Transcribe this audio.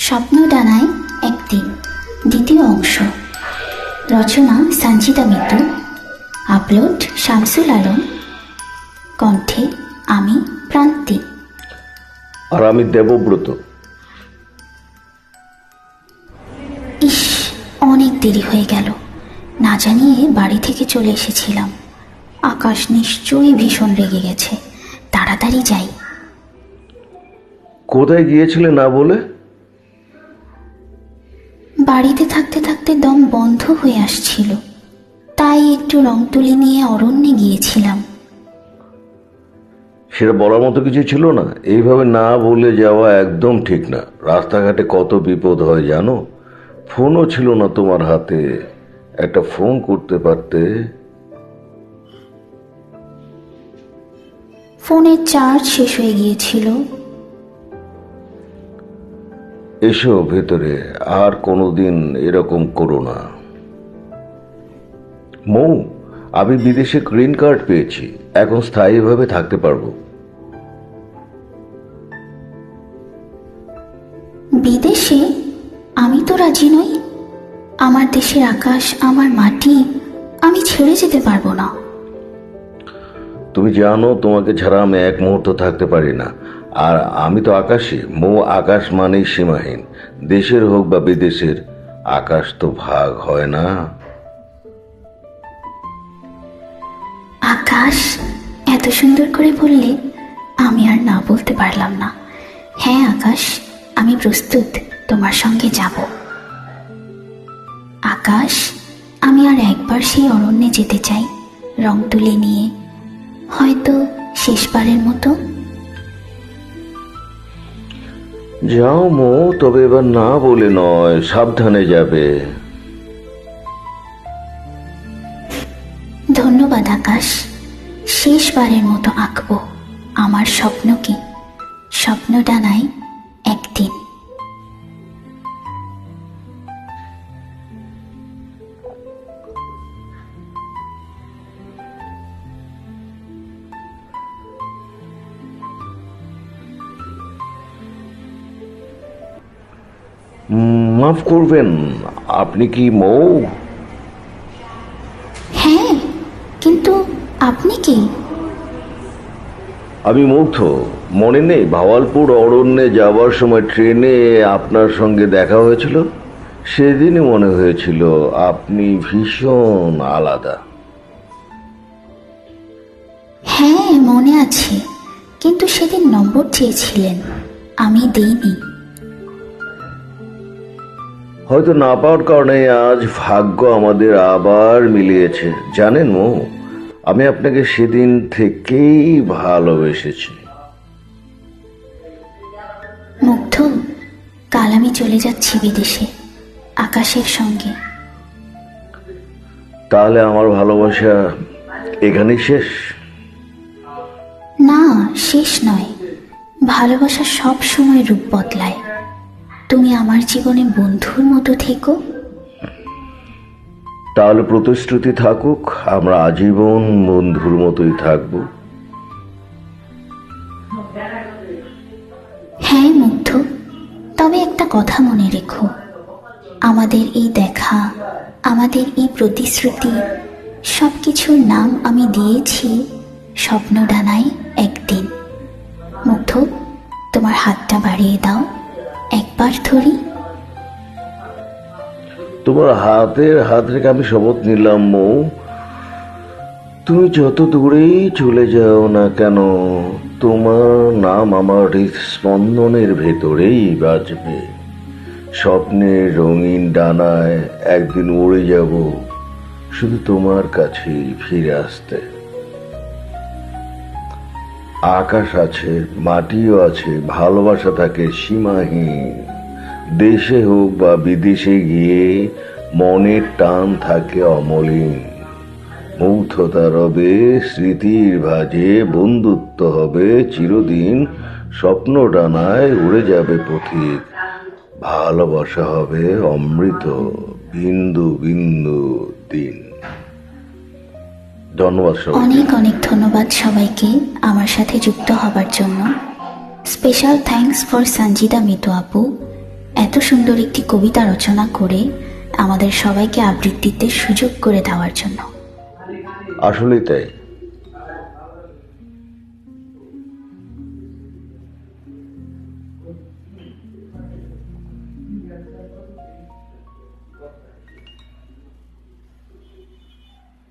স্বপ্ন ডানায় একদিন। দ্বিতীয় অংশ। রচনা সঞ্চিতা মিত্র। আপলোড শামসুল আলম। কণ্ঠে আমি প্রান্তি। আর আমি দেবব্রত। ইস অনেক দেরি হয়ে গেল। না জানিয়ে বাড়ি থেকে চলে এসেছিলাম। আকাশ নিশ্চয়ই ভীষণ রেগে গেছে। তাড়াতাড়ি যাই। কোথায় গিয়েছিলে না বলে? বাড়িতে থাকতে থাকতে দম বন্ধ হয়ে আসছিল। তাই একটু রং তুলি নিয়ে অরণ্যে গিয়েছিলাম। সেটা বলার মতো কিছু ছিল না। এইভাবে না বলে যাওয়া একদম ঠিক না। রাস্তাঘাটে কত বিপদ হয় জানো? ফোনও ছিল না তোমার হাতে। একটা ফোন করতে পারতে। ফোনের চার্জ শেষ হয়ে গিয়েছিল। এসো ভেতরে আর কোনোদিন এরকম করো না। মৌ আমি বিদেশে গ্রিন কার্ড পেয়েছি এখন স্থায়ীভাবে থাকতে পারব। বিদেশে? আমি তো রাজি নই। আমার দেশের আকাশ আমার মাটি আমি ছেড়ে যেতে পারব না। তুমি জানো তোমাকে ছাড়া আমি এক মুহূর্ত থাকতে পারি না। আর আমি তো আকাশে, মো আকাশ মানেই সীমাহীন। দেশের হোক বা বিদেশের, আকাশ তো ভাগ হয় না। আকাশ, এত সুন্দর করে বললে আমি আর না বলতে পারলাম না। হ্যাঁ আকাশ, আমি প্রস্তুত, তোমার সঙ্গে যাব। আকাশ, আমি আর একবার সেই অরণ্যে যেতে চাই, রং তুলে নিয়ে। হয়তো শেষবারের মতো যাও মো, তবে এবার না বলে নয়, সাবধানে যাবে। ধন্যবাদ, আকাশ। শেষবারের মতো আঁকবো। আমার স্বপ্নকে স্বপ্নটা ডানায় মাফ করবেন আপনি কি মৌ? হ্যাঁ কিন্তু আপনি কি? আমি মুগ্ধ মনে নেই ভাওয়ালপুর অরণ্যে যাওয়ার সময় ট্রেনে আপনার সঙ্গে দেখা হয়েছিল? সেদিনই মনে হয়েছিল আপনি ভীষণ আলাদা। হ্যাঁ মনে আছে। কিন্তু সেদিন নম্বর চেয়েছিলেন আমি দেইনি। হয়তো না পাওয়ার কারণে আজ ভাগ্য আমাদের আবার মিলিয়েছে। জানেন মৌ আমি আপনাকে সেদিন থেকেই ভালোবেসেছি। মুগ্ধ কাল আমি চলে যাচ্ছি বিদেশে আকাশের সঙ্গে। তাহলে আমার ভালোবাসা এখানেই শেষ? না শেষ নয়। ভালোবাসা সব সময় রূপ বদলায়। তুমি আমার জীবনে বন্ধুর মতো থেকো। তাহলে প্রতিশ্রুতি থাকুক আমরা আজীবন বন্ধুর মতোই থাকব। হ্যাঁ মুগ্ধ। তবে একটা কথা মনে রেখো। আমাদের এই দেখা আমাদের এই প্রতিশ্রুতি সব কিছুর নাম আমি দিয়েছি স্বপ্ন ডানায় একদিন। মুগ্ধ তোমার হাতটা বাড়িয়ে দাও। একবার ধরি। তোমার হাতের হাত রেখে আমি শপথ নিলাম, মৌ। তুমি যত দূরেই চলে যাও না কেন, তোমার নাম আমার হৃদস্পন্দনের ভেতরেই বাজবে। স্বপ্নের রঙিন ডানায় একদিন উড়ে যাব, শুধু তোমার কাছেই ফিরে আসতে। আকাশ আছে, মাটিও আছে, ভালোবাসা থাকে সীমাহীন। দেশে হোক বা বিদেশে গিয়ে মনের টান থাকে অমলিন। মৌথতা রবে, স্মৃতির ভাজে, বন্ধুত্ব হবে চিরদিন, স্বপ্ন ডানায় উড়ে যাবে পথিক। ভালোবাসা হবে অমৃত, বিন্দু বিন্দু দিন। ধন্যবাদ অনেক অনেক ধন্যবাদ সবাইকে আমার সাথে যুক্ত হবার জন্য। Special thanks for Sanjida Mitu আপু। এত সুন্দর একটি কবিতা রচনা করে আমাদের সবাইকে আবৃত্তিতে সুযোগ করে দেওয়ার জন্য। আসলেই তাই।